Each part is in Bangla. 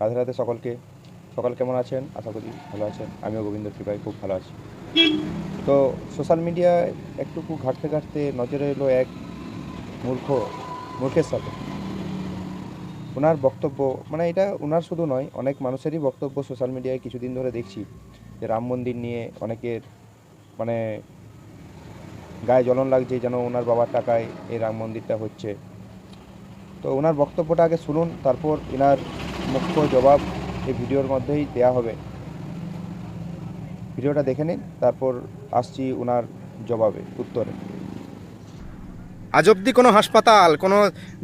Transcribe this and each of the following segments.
রাধে রাধে সকলকে। সকাল কেমন আছেন? আশা করি ভালো আছেন। আমিও গোবিন্দ কৃপায় খুব ভালো আছি। তো সোশ্যাল মিডিয়ায় একটুকু ঘাঁটতে ঘাঁটতে নজরে এলো এক মূর্খ, মূর্খের সাথে। ওনার বক্তব্য মানে এটা ওনার শুধু নয়, অনেক মানুষেরই বক্তব্য সোশ্যাল মিডিয়ায় কিছুদিন ধরে দেখছি। যে রাম মন্দির নিয়ে অনেকের মানে গায়ে জ্বলন লাগছে যেন ওনার বাবার টাকায় এই রাম মন্দিরটা হচ্ছে। তো ওনার বক্তব্যটা আগে শুনুন, তারপর এনার মুখ্য জবাব এই ভিডিওর মধ্যেই দেয়া হবে। ভিডিওটা দেখে নিন, তারপর আসছি ওনার জবাবে, উত্তরে। আজ অবধি কোনো হাসপাতাল, কোনো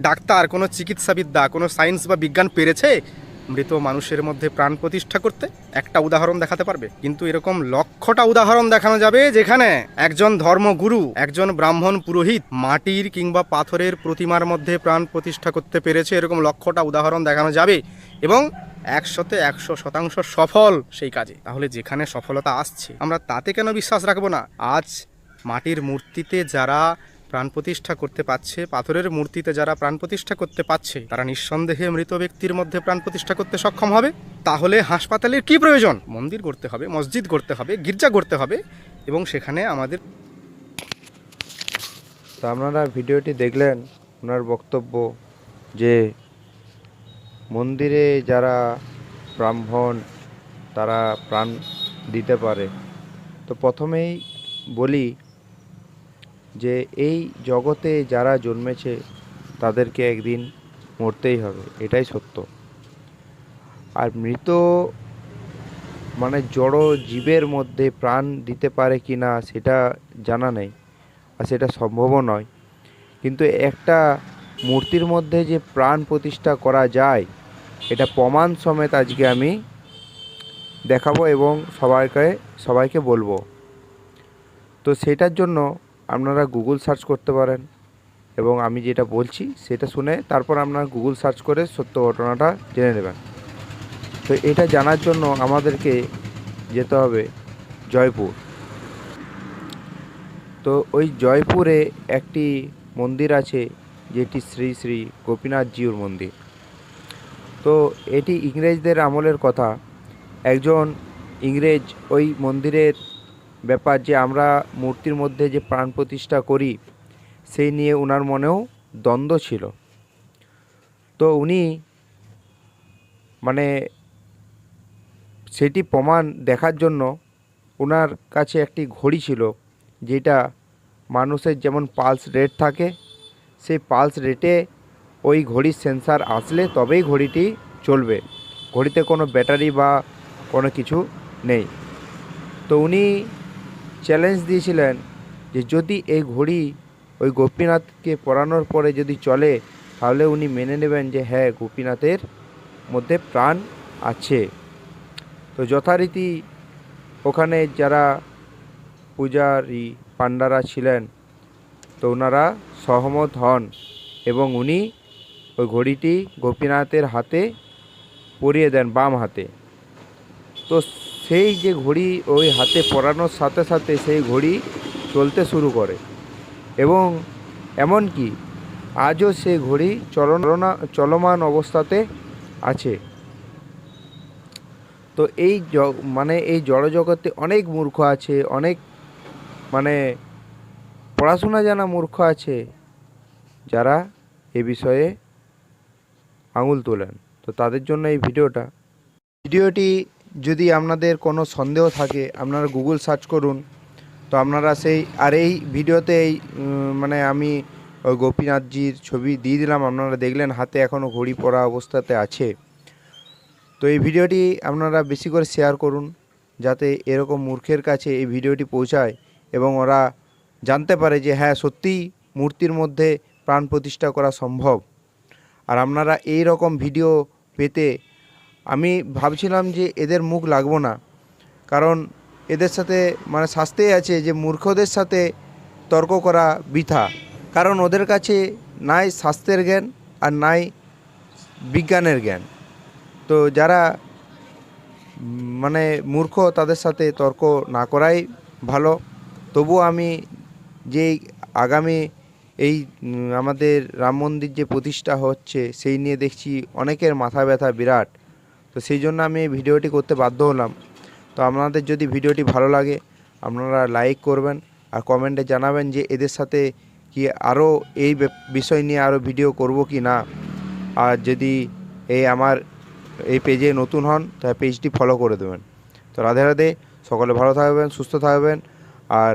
ডাক্তার, কোনো চিকিৎসাবিদ্যা, কোনো সায়েন্স বা বিজ্ঞান পেরেছে মৃত মানুষের মধ্যে প্রাণ প্রতিষ্ঠা করতে? একটা উদাহরণ দেখাতে পারবে? কিন্তু এরকম লক্ষটা উদাহরণ দেখানো যাবে যেখানে একজন ধর্মগুরু, একজন ব্রাহ্মণ পুরোহিত মাটির কিংবা পাথরের প্রতিমার মধ্যে প্রাণ প্রতিষ্ঠা করতে পেরেছে, এরকম লক্ষটা উদাহরণ দেখানো যাবে। এবং একশোতে একশো শতাংশ সফল সেই কাজে। তাহলে যেখানে সফলতা আসছে, আমরা তাতে কেন বিশ্বাস রাখব না? আজ মাটির মূর্তিতে যারা প্রাণ প্রতিষ্ঠা করতে পারছে, পাথরের মূর্তিতে যারা প্রাণ প্রতিষ্ঠা করতে পারছে, তারা নিঃসন্দেহে মৃত ব্যক্তির মধ্যে প্রাণ প্রতিষ্ঠা করতে সক্ষম হবে। তাহলে হাসপাতালের কি প্রয়োজন? মন্দির করতে হবে, মসজিদ করতে হবে, গির্জা করতে হবে এবং সেখানে আমাদের তো আপনারা ভিডিওটি দেখলেন, ওনার বক্তব্য যে মন্দিরে যারা ব্রাহ্মণ, তারা প্রাণ দিতে পারে। তো প্রথমেই বলি যে এই জগতে যারা জন্মেছে, তাদেরকে একদিন মরতেই হবে, এটাই সত্য। আর মৃত মানে জড় জীবের মধ্যে প্রাণ দিতে পারে কি না সেটা জানা নেই, আর সেটা সম্ভবও নয়। কিন্তু একটা মূর্তির মধ্যে যে প্রাণ প্রতিষ্ঠা করা যায় এটা প্রমাণ সমেত আজকে আমি দেখাবো এবং সবাইকে সবাইকে বলব। তো সেটার জন্য আপনারা গুগল সার্চ করতে পারেন এবং আমি যেটা বলছি সেটা শুনে তারপর আপনারা গুগল সার্চ করে সত্য ঘটনাটা জেনে নেবেন। তো এটা জানার জন্য আমাদেরকে যেতে হবে জয়পুর। তো ওই জয়পুরে একটি মন্দির আছে যেটি শ্রী শ্রী গোপীনাথজিউর মন্দির। তো এটি ইংরেজদের আমলের কথা। একজন ইংরেজ ওই মন্দিরের ব্যাপার যে আমরা মূর্তির মধ্যে যে প্রাণ প্রতিষ্ঠা করি, সেই নিয়ে ওনার মনেও দ্বন্দ্ব ছিল। তো উনি মানে সেটি প্রমাণ দেখার জন্য ওনার কাছে একটি ঘড়ি ছিল, যেটা মানুষের যেমন পালস রেট থাকে, সেই পালস রেটে ওই ঘড়ির সেন্সার আসলে তবেই ঘড়িটি চলবে। ঘড়িতে কোনো ব্যাটারি বা কোনো কিছু নেই। তো উনি চ্যালেঞ্জ দিয়েছিলেন যে যদি এই ঘড়ি ওই গোপীনাথকে পরানোর পরে যদি চলে, তাহলে উনি মেনে নেবেন যে হ্যাঁ গোপীনাথের মধ্যে প্রাণ আছে। তো যথারীতি ওখানে যারা পূজারী, পাণ্ডারা ছিলেন, তো ওনারা সহমত হন এবং উনি ওই ঘড়িটি গোপীনাথের হাতে পরিয়ে দেন বাম হাতে। তো সেই যে ঘড়ি ওই হাতে পরানোর সাথে সাথে সেই ঘড়ি চলতে শুরু করে এবং এমনকি আজও সেই ঘড়ি চলনা, চলমান অবস্থাতে আছে। তো এই মানে এই জড়জগতে অনেক মূর্খ আছে, অনেক মানে পড়াশোনা জানা মূর্খ আছে যারা এ বিষয়ে আঙুল তোলেন। তো তাদের জন্য এই ভিডিওটা। ভিডিওটি যদি আপনাদের কোনো সন্দেহ থাকে, আপনারা গুগল সার্চ করুন। তো আপনারা সেই, আর এই ভিডিওতে এই মানে আমি গোপীনাথজির ছবি দিয়ে দিলাম। আপনারা দেখলেন হাতে এখনও ঘড়ি পরা অবস্থাতে আছে। তো এই ভিডিওটি আপনারা বেশি করে শেয়ার করুন, যাতে এরকম মূর্খের কাছে এই ভিডিওটি পৌঁছায় এবং ওরা জানতে পারে যে হ্যাঁ সত্যিই মূর্তির মধ্যে প্রাণ প্রতিষ্ঠা করা সম্ভব। আর আপনারা এই রকম ভিডিও পেতে আমি ভাবছিলাম যে এদের মুখ লাগবো না। কারণ এদের সাথে মানে শাস্তেই আছে যে মূর্খদের সাথে তর্ক করা বৃথা। কারণ ওদের কাছে নাই স্বাস্থ্যের জ্ঞান আর নাই বিজ্ঞানের জ্ঞান। তো যারা মানে মূর্খ তাদের সাথে তর্ক না করাই ভালো। তবুও আমি যেই আগামী এই আমাদের রাম মন্দির যে প্রতিষ্ঠা হচ্ছে, সেই নিয়ে দেখছি অনেকের মাথা ব্যথা বিরাট। তো সেই জন্য আমি এই ভিডিওটি করতে বাধ্য হলাম। তো আপনাদের যদি ভিডিওটি ভালো লাগে, আপনারা লাইক করবেন আর কমেন্টে জানাবেন যে এদের সাথে কি আরও এই বিষয় নিয়ে আরও ভিডিও করব কি না। আর যদি এই আমার এই পেজে নতুন হন, তাহলে পেজটি ফলো করে দেবেন। তো রাধে রাধে, সকলে ভালো থাকবেন, সুস্থ থাকবেন। আর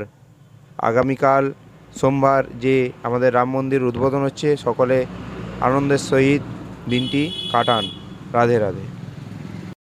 আগামীকাল সোমবার যে আমাদের রাম মন্দির উদ্বোধন হচ্ছে সকলে আনন্দের সহিত দিনটি কাটান। রাধে রাধে।